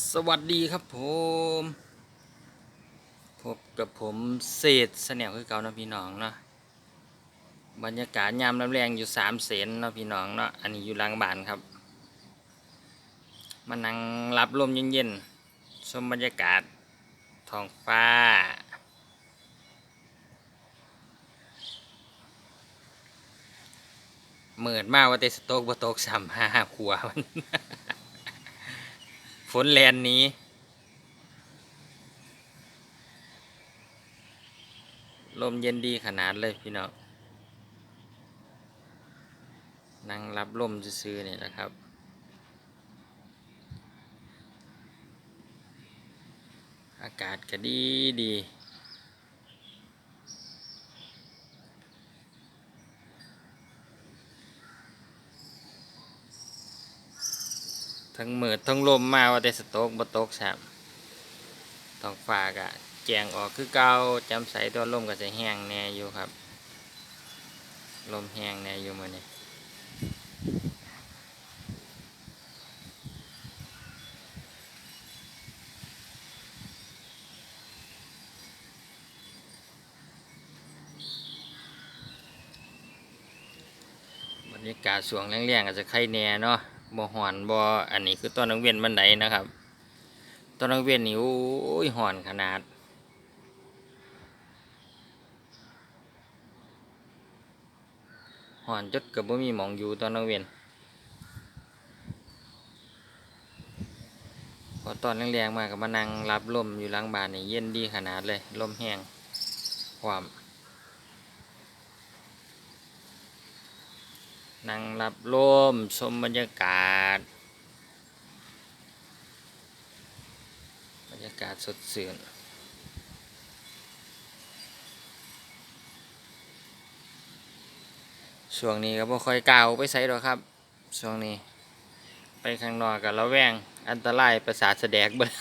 สวัสดีครับผม พบกับผมเศษเสนวคือเก่านะพี่น้องเนาะบรรยากาศยามลำแรงอยู่สามเสนเนาะพี่น้องเนาะอันนี้อยู่ลังบานครับมานั่งรับลมเย็นๆชมบรรยากาศท้องฟ้า เหมือนมากว่าเตสโตกบ่ตกสามห้าขัวมัน ฝนแลนนี้ลมเย็นดีขนาดเลยพี่น้องนั่งรับลมซื้อๆนี่นะครับ อากาศก็ดีดี ทั้งมืดทั้งลมมาว่าแต่สโตกบ่ตกแซมท้องฟ้าก็แจงออกคือเก่าจำใสตัวลมก็จะแห้งแน่อยู่ครับ ลมแห้งแน่อยู่มือนี้บรรยากาศสวงแรงๆก็จะไข่แน่เนาะ บ่หอนบ่อันนี้คือตอนนังเวียนบันไดนะครับ ตอนนังเวียนนี่โอ้ยหอนขนาด หอนจดกับบ่มีหมองอยู่ตอนนักเรียนพอตอนแรงๆมาก็มานั่งรับลมอยู่ล้างบานนี่เย็นดีขนาดเลยลมแห้งความ นั่งรับลมชมบรรยากาศ บรรยากาศสดชื่นช่วงนี้ก็บ่ค่อยกล้าออกไปใส่ดอกครับ ช่วงนี้ ไปข้างนอกกับระแวง อันตรายประสาทแสดกเบิด